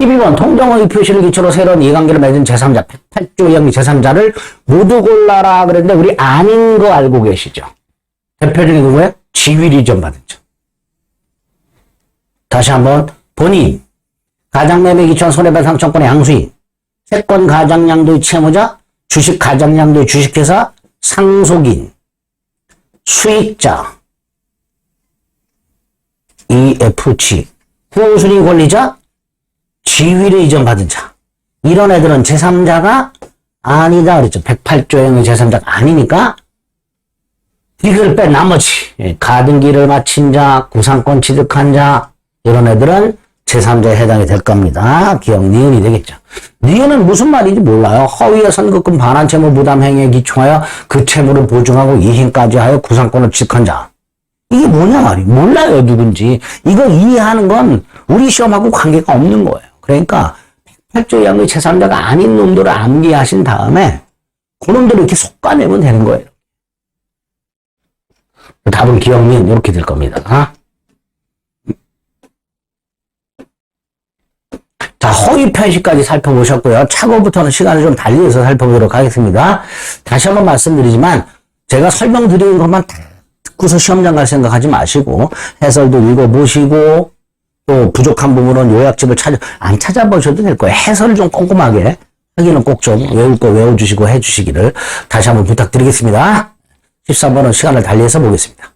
12번 통정의 표시를 기초로 새로운 이해관계를 맺은 제3자 108조 2항 제3자를 모두 골라라 그랬는데 우리 아닌 거 알고 계시죠? 대표적인 게 뭐예요? 지위리전 받은 자. 다시 한번 본인 가장매매 기초한 손해배상 청권의 양수인 채권 가장양도의 채무자 주식 가장양도의 주식회사 상속인 수익자 EFG 후순위 권리자 지위를 이전받은 자 이런 애들은 제3자가 아니다 그랬죠 108조형의 제3자가 아니니까 이걸 뺀 나머지 예, 가등기를 마친 자 구상권 취득한 자 이런 애들은 제3자에 해당이 될 겁니다. 기억 니은이 되겠죠. 니은은 무슨 말인지 몰라요. 허위의 선급금 반환 채무 부담 행위에 기초하여 그 채무를 보증하고 이행까지 하여 구상권을 취득한 자. 이게 뭐냐 말이에요. 몰라요 누군지. 이거 이해하는 건 우리 시험하고 관계가 없는 거예요. 그러니까 108조 양의 제3자가 아닌 놈들을 암기하신 다음에 그놈들을 이렇게 속아내면 되는 거예요. 답은 기억 니은 이렇게 될 겁니다. 자, 허위 편식까지 살펴보셨고요. 차고부터는 시간을 좀 달리해서 살펴보도록 하겠습니다. 다시 한번 말씀드리지만 제가 설명드리는 것만 다 듣고서 시험장 갈 생각하지 마시고 해설도 읽어보시고 또 부족한 부분은 요약집을 찾아 안 찾아보셔도 될 거예요. 해설을 좀 꼼꼼하게 하기는 꼭 좀 외울 거 외워주시고 해주시기를 다시 한번 부탁드리겠습니다. 13번은 시간을 달리해서 보겠습니다.